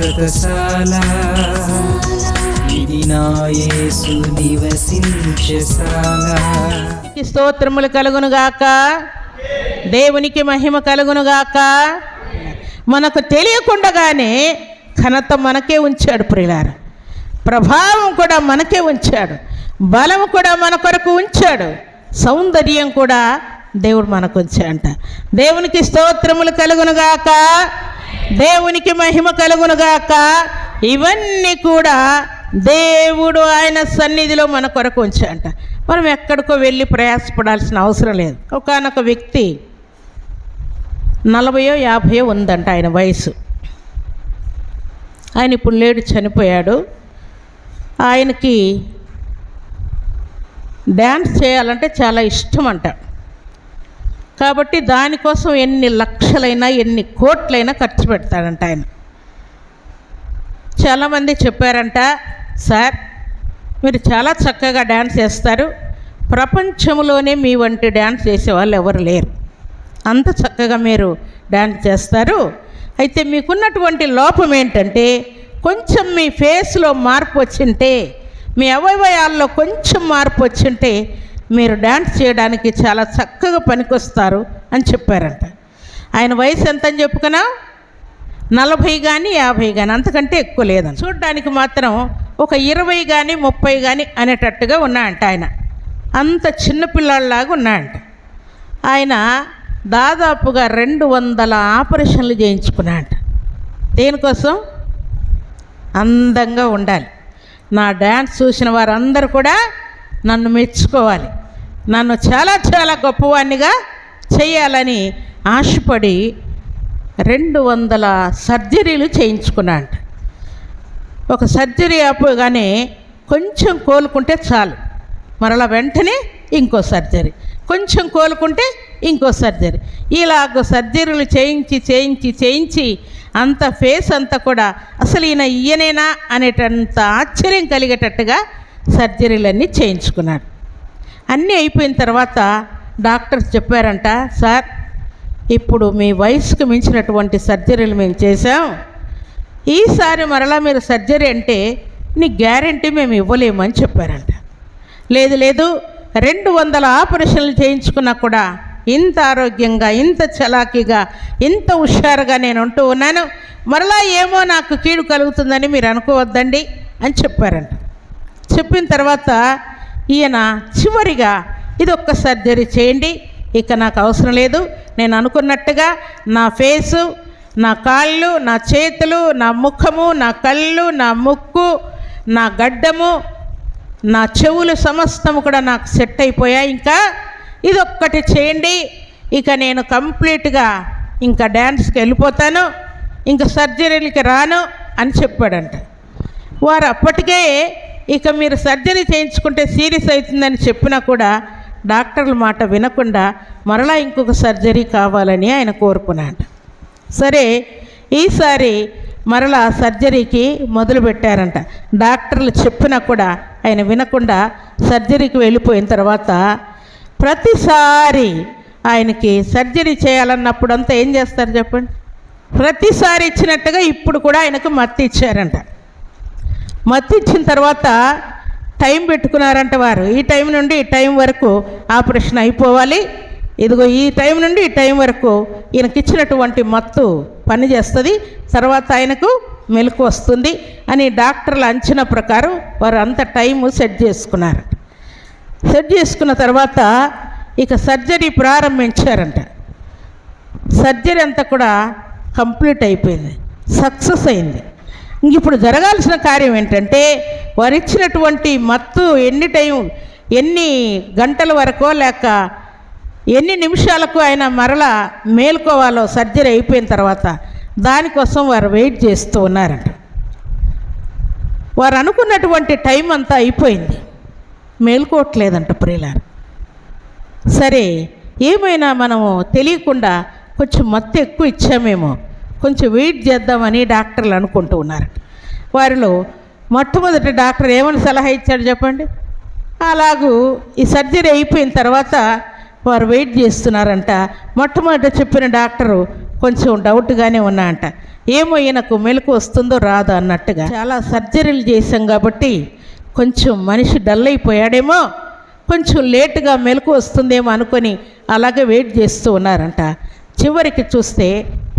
శాశ్వతశాల ఇది నా యేసు నివసించశాల స్తోత్రములు కలుగునుగాక దేవునికి మహిమ కలుగునుగాక మనకు తెలియకుండగానే ఘనత మనకే ఉంచాడు ప్రియులార. ప్రభావం కూడా మనకే ఉంచాడు. బలం కూడా మన కొరకు ఉంచాడు. సౌందర్యం కూడా దేవుడు మనకు ఉంచాడంట. దేవునికి స్తోత్రములు కలుగునుగాక దేవునికి మహిమ కలుగునుగాక. ఇవన్నీ కూడా దేవుడు ఆయన సన్నిధిలో మన కొరకు ఉంచాడంట. మనం ఎక్కడికో వెళ్ళి ప్రయాసపడాల్సిన అవసరం లేదు. ఒకనొక వ్యక్తి నలభయో యాభయో ఉందంట ఆయన వయసు. ఆయన ఇప్పుడు లేడు చనిపోయాడు. ఆయనకి డ్యాన్స్ చేయాలంటే చాలా ఇష్టం అంట. కాబట్టి దానికోసం ఎన్ని లక్షలైనా ఎన్ని కోట్లైనా ఖర్చు పెడతాడంట ఆయన. చాలామంది చెప్పారంట సార్ మీరు చాలా చక్కగా డ్యాన్స్ చేస్తారు. ప్రపంచంలోనే మీ వంటి డ్యాన్స్ చేసే వాళ్ళు ఎవరు లేరు. అంత చక్కగా మీరు డ్యాన్స్ చేస్తారు. అయితే మీకున్నటువంటి లోపం ఏంటంటే కొంచెం మీ ఫేస్లో మార్పు వచ్చింటే మీ అవయవాల్లో కొంచెం మార్పు వచ్చింటే మీరు డ్యాన్స్ చేయడానికి చాలా చక్కగా పనికొస్తారు అని చెప్పారంట. ఆయన వయసు ఎంత అని చెప్పుకున్నా నలభై కానీ యాభై కానీ అంతకంటే ఎక్కువ లేదని చూడడానికి మాత్రం ఒక ఇరవై కానీ ముప్పై కానీ అనేటట్టుగా ఉన్నాయంట ఆయన. అంత చిన్నపిల్లాడిలాగా ఉన్నాయంట. ఆయన దాదాపుగా రెండు వందల ఆపరేషన్లు చేయించుకున్నాయంట. దేనికోసం? అందంగా ఉండాలి. నా డ్యాన్స్ చూసిన వారందరూ కూడా నన్ను మెచ్చుకోవాలి. నన్ను చాలా చాలా గొప్పవాణ్ణిగా చేయాలని ఆశపడి రెండు వందల సర్జరీలు చేయించుకున్నాడంట ఒక సర్జరీ అయిపోగానే కొంచెం కోలుకుంటే చాలు. మరలా వెంటనే ఇంకో సర్జరీ. కొంచెం కోలుకుంటే ఇంకో సర్జరీ. ఇలాగ సర్జరీలు చేయించి చేయించి చేయించి అంత ఫేస్ అంతా కూడా అసలు ఈయన ఈయనేనా అనేటంత ఆశ్చర్యం కలిగేటట్టుగా సర్జరీలన్నీ చేయించుకున్నాడు. అన్నీ అయిపోయిన తర్వాత డాక్టర్స్ చెప్పారంట సార్ ఇప్పుడు మీ వయసుకు మించినటువంటి సర్జరీలు మేము చేసాం ఈసారి మరలా మీరు సర్జరీ అంటే నీ గ్యారంటీ మేము ఇవ్వలేమని చెప్పారంట. లేదు లేదు రెండు వందల ఆపరేషన్లు చేయించుకున్నా కూడా ఇంత ఆరోగ్యంగా ఇంత చలాకీగా ఇంత హుషారుగా నేను ఉంటూ ఉన్నాను. మరలా ఏమో నాకు కీడు కలుగుతుందని మీరు అనుకోవద్దండి అని చెప్పారంట. చెప్పిన తర్వాత ఈయన చివరిగా ఇది ఒక్క సర్జరీ చేయండి. ఇక నాకు అవసరం లేదు. నేను అనుకున్నట్టుగా నా ఫేసు నా కాళ్ళు నా చేతులు నా ముఖము నా కళ్ళు నా ముక్కు నా గడ్డము నా చెవులు సమస్తము కూడా నాకు సెట్ అయిపోయాయి. ఇంకా ఇదొక్కటి చేయండి. ఇక నేను కంప్లీట్గా ఇంకా డ్యాన్స్కి వెళ్ళిపోతాను. ఇంకా సర్జరీలకి రాను అని చెప్పాడంట. వారు అప్పటికే ఇక మీరు సర్జరీ చేయించుకుంటే సీరియస్ అవుతుందని చెప్పినా కూడా డాక్టర్ల మాట వినకుండా మరలా ఇంకొక సర్జరీ కావాలని ఆయన కోరుకున్నాడు. సరే ఈసారి మరలా సర్జరీకి మొదలుపెట్టారంట డాక్టర్లు చెప్పినా కూడా ఆయన వినకుండా సర్జరీకి వెళ్ళిపోయిన తర్వాత ప్రతిసారి ఆయనకి సర్జరీ చేయాలన్నప్పుడు అంతా ఏం చేస్తారు చెప్పండి? ప్రతిసారి ఇచ్చినట్టుగా ఇప్పుడు కూడా ఆయనకు మత్తి ఇచ్చారంట. మత్తు ఇచ్చిన తర్వాత టైం పెట్టుకున్నారంట వారు. ఈ టైం నుండి ఈ టైం వరకు ఆపరేషన్ అయిపోవాలి. ఇదిగో ఈ టైం నుండి ఈ టైం వరకు ఈయనకి ఇచ్చినటువంటి మత్తు పని చేస్తుంది తర్వాత ఆయనకు మెలకు వస్తుంది అని డాక్టర్ల అంచనా ప్రకారం వారు అంత టైము సెట్ చేసుకున్నారు. సెట్ చేసుకున్న తర్వాత ఇక సర్జరీ ప్రారంభించారంట. సర్జరీ అంతా కూడా కంప్లీట్ అయిపోయింది. సక్సెస్ అయింది. ఇప్పుడు జరగాల్సిన కార్యం ఏంటంటే వారు ఇచ్చినటువంటి మత్తు ఎన్ని టైం ఎన్ని గంటల వరకో లేక ఎన్ని నిమిషాలకు ఆయన మరలా మేల్కోవాలో సర్జరీ అయిపోయిన తర్వాత దానికోసం వారు వెయిట్ చేస్తూ ఉన్నారంట. వారు అనుకున్నటువంటి టైం అంతా అయిపోయింది. మేల్కోవట్లేదంట ప్రియులారు. సరే ఏమైనా మనము తెలియకుండా కొంచెం మత్తు ఎక్కువ ఇచ్చామేమో. కొంచెం వెయిట్ చేద్దామని డాక్టర్లు అనుకుంటూ ఉన్నారు వారిలో మొట్టమొదటి డాక్టర్ ఏమని సలహా ఇచ్చాడు చెప్పండి? అలాగూ ఈ సర్జరీ అయిపోయిన తర్వాత వారు వెయిట్ చేస్తున్నారంట. మొట్టమొదట చెప్పిన డాక్టరు కొంచెం డౌట్గానే ఉన్నాయంట. ఏమో ఈయనకు మెలకు వస్తుందో రాదో అన్నట్టుగా. చాలా సర్జరీలు చేశాం కాబట్టి కొంచెం మనిషి డల్ అయిపోయాడేమో కొంచెం లేటుగా మెలకు వస్తుందేమో అనుకొని అలాగే వెయిట్ చేస్తూ ఉన్నారంట. చివరికి చూస్తే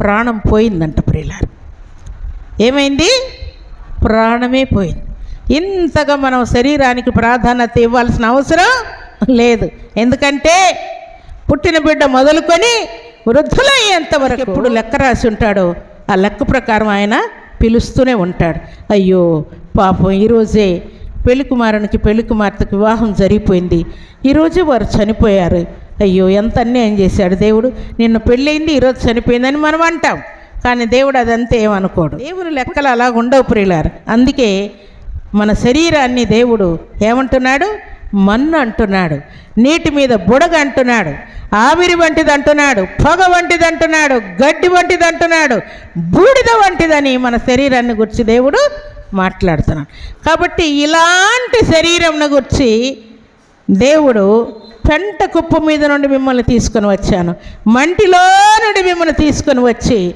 ప్రాణం పోయిందంట ప్రియులారు. ఏమైంది? ప్రాణమే పోయింది. ఇంతగా మనం శరీరానికి ప్రాధాన్యత ఇవ్వాల్సిన అవసరం లేదు. ఎందుకంటే పుట్టిన బిడ్డ మొదలుకొని వృద్ధులయ్యేంత వరకు ఎప్పుడు లెక్క రాసి ఉంటాడో ఆ లెక్క ప్రకారం ఆయన పిలుస్తూనే ఉంటాడు. అయ్యో పాపం ఈరోజే పెళ్ళి కుమారునికి పెళ్ళి కుమార్తెకు వివాహం జరిగిపోయింది. ఈరోజు వారు చనిపోయారు. అయ్యో ఎంత అన్యాయం చేశాడు దేవుడు. నిన్న పెళ్ళయింది ఈరోజు చనిపోయిందని మనం అంటాం. కానీ దేవుడు అదంతా ఏమనుకోడు. దేవుని లెక్కలు అలా ఉండవు ప్రియులారు. అందుకే మన శరీరాన్ని దేవుడు ఏమంటున్నాడు? మన్ను అంటున్నాడు. నీటి మీద బుడగ అంటున్నాడు. ఆవిరి వంటిది అంటున్నాడు పొగ వంటిది అంటున్నాడు గడ్డి వంటిది అంటున్నాడు బూడిద వంటిదని మన శరీరాన్ని గురించి దేవుడు మాట్లాడుతున్నాడు. కాబట్టి ఇలాంటి శరీరంను గురించి దేవుడు పెంట కుప్ప మీద నుండి మిమ్మల్ని తీసుకొని వచ్చాను. మంటిలో నుండి మిమ్మల్ని తీసుకొని వచ్చి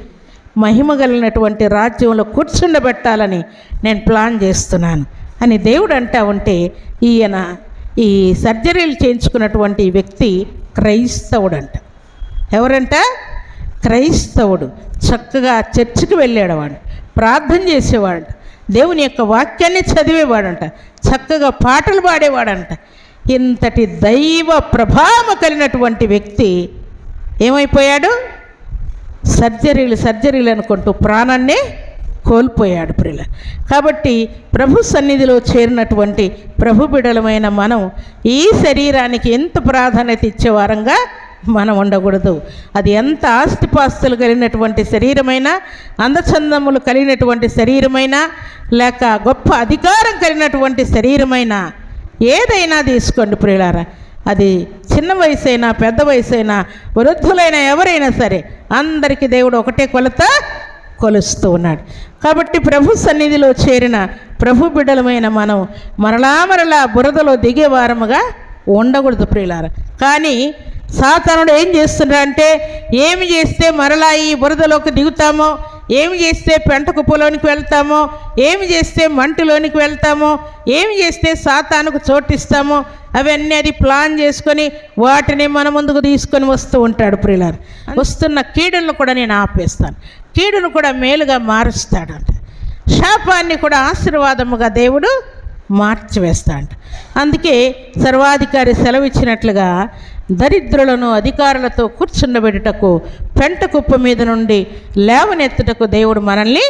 మహిమ కలిగినటువంటి రాజ్యంలో కూర్చుండబెట్టాలని నేను ప్లాన్ చేస్తున్నాను. అని దేవుడు అంటా ఉంటే ఈయన ఈ సర్జరీలు చేయించుకున్నటువంటి వ్యక్తి క్రైస్తవుడు అంట. ఎవరంట? క్రైస్తవుడు. చక్కగా చర్చికి వెళ్ళేవాడు ప్రార్థన చేసేవాడు దేవుని యొక్క వాక్యాన్ని చదివేవాడంట. చక్కగా పాటలు పాడేవాడంట. ఇంతటి దైవ ప్రభావం కలిగినటువంటి వ్యక్తి ఏమైపోయాడు? సర్జరీలు సర్జరీలు అనుకుంటూ ప్రాణాన్ని కోల్పోయాడు ప్రిల కాబట్టి ప్రభు సన్నిధిలో చేరినటువంటి ప్రభు బిడలమైన మనం ఈ శరీరానికి ఎంత ప్రాధాన్యత ఇచ్చే వారంగా మనం ఉండకూడదు. అది ఎంత ఆస్తిపాస్తులు కలిగినటువంటి శరీరమైనా అందచందములు కలిగినటువంటి శరీరమైనా లేక గొప్ప అధికారం కలిగినటువంటి శరీరమైనా ఏదైనా తీసుకోండి ప్రియులారా. అది చిన్న వయసు అయినా పెద్ద వయసు అయినా వృద్ధులైనా ఎవరైనా సరే అందరికీ దేవుడు ఒకటే కొలత కొలుస్తూ ఉన్నాడు. కాబట్టి ప్రభు సన్నిధిలో చేరిన ప్రభు బిడ్డలమైన మనం మరలా మరలా బురదలో దిగేవారముగా ఉండకూడదు ప్రియులారా. కానీ సాతానుడు ఏం చేస్తున్నాడంటే ఏమి చేస్తే మరలా ఈ బురదలోకి దిగుతామో ఏమి చేస్తే పెంట కుప్పలోనికి వెళ్తామో ఏమి చేస్తే మంటిలోనికి వెళ్తామో ఏమి చేస్తే సాతానుకు చోటిస్తామో అవన్నీ అది ప్లాన్ చేసుకొని వాటిని మన ముందుకు తీసుకొని వస్తూ ఉంటాడు ప్రియులారు. వస్తున్న కీడులను కూడా నేను ఆపేస్తాను. కీడును కూడా మేలుగా మారుస్తాడంట. శాపాన్ని కూడా ఆశీర్వాదముగా దేవుడు మార్చివేస్తాడంట. అందుకే సర్వాధికారి సెలవిచ్చినట్లుగా దరిద్రులను అధికారులతో కూర్చుండబెట్టుటకు పెంట కుప్ప మీద నుండి లేవనెత్తుటకు దేవుడు మనల్ని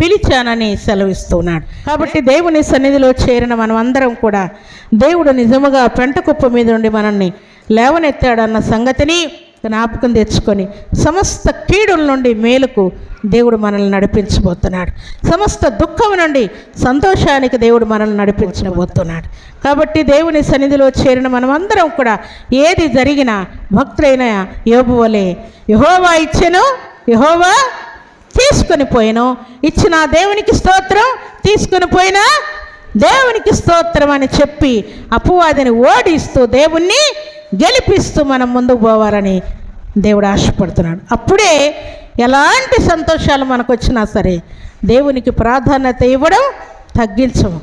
పిలిచానని సెలవిస్తున్నాడు. కాబట్టి దేవుని సన్నిధిలో చేరిన మనం అందరం కూడా దేవుడు నిజముగా పెంట కుప్ప మీద నుండి మనల్ని లేవనెత్తాడన్న సంగతిని జ్ఞాపకం తెచ్చుకొని సమస్త కీడుల నుండి మేలుకు దేవుడు మనల్ని నడిపించబోతున్నాడు. సమస్త దుఃఖం నుండి సంతోషానికి దేవుడు మనల్ని నడిపించబోతున్నాడు. కాబట్టి దేవుని సన్నిధిలో చేరిన మనమందరం కూడా ఏది జరిగినా భక్తులైన యోబు వలె యహోవా ఇచ్చెను యహోవా తీసుకొని పోయాను. ఇచ్చిన దేవునికి స్తోత్రం తీసుకొని పోయినా దేవునికి స్తోత్రం అని చెప్పి అపవాదిని ఓడిస్తూ దేవుణ్ణి గెలిపిస్తూ మనం ముందుకు పోవాలని దేవుడు ఆశపడుతున్నాడు. అప్పుడే ఎలాంటి సంతోషాలు మనకు వచ్చినా సరే దేవునికి ప్రాధాన్యత ఇవ్వడం తగ్గించము.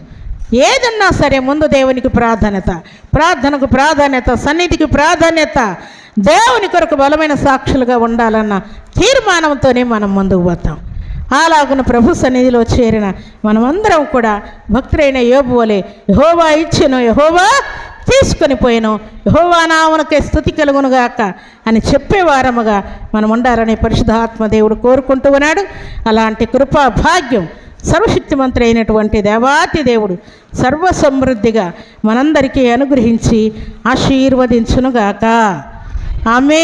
ఏదన్నా సరే ముందు దేవునికి ప్రాధాన్యత. ప్రార్థనకు ప్రాధాన్యత సన్నిధికి ప్రాధాన్యత దేవుని కొరకు బలమైన సాక్షులుగా ఉండాలన్న తీర్మానంతోనే మనం ముందుకు పోతాం. అలాగున ప్రభు సన్నిధిలో చేరిన మనమందరం కూడా భక్తులైన యోబు వలె యహోవా ఇచ్చిన యహోవా తీసుకొని పోయాను. యహోవానామునకే స్థుతి కలుగునుగాక అని చెప్పేవారముగా మనం ఉండాలని పరిశుధాత్మ దేవుడు కోరుకుంటూ ఉన్నాడు. అలాంటి కృపా భాగ్యం సర్వశక్తిమంతుడు అయినటువంటి దేవాతి దేవుడు సర్వ సమృద్ధిగా మనందరికీ అనుగ్రహించి ఆశీర్వదించునుగాక ఆమె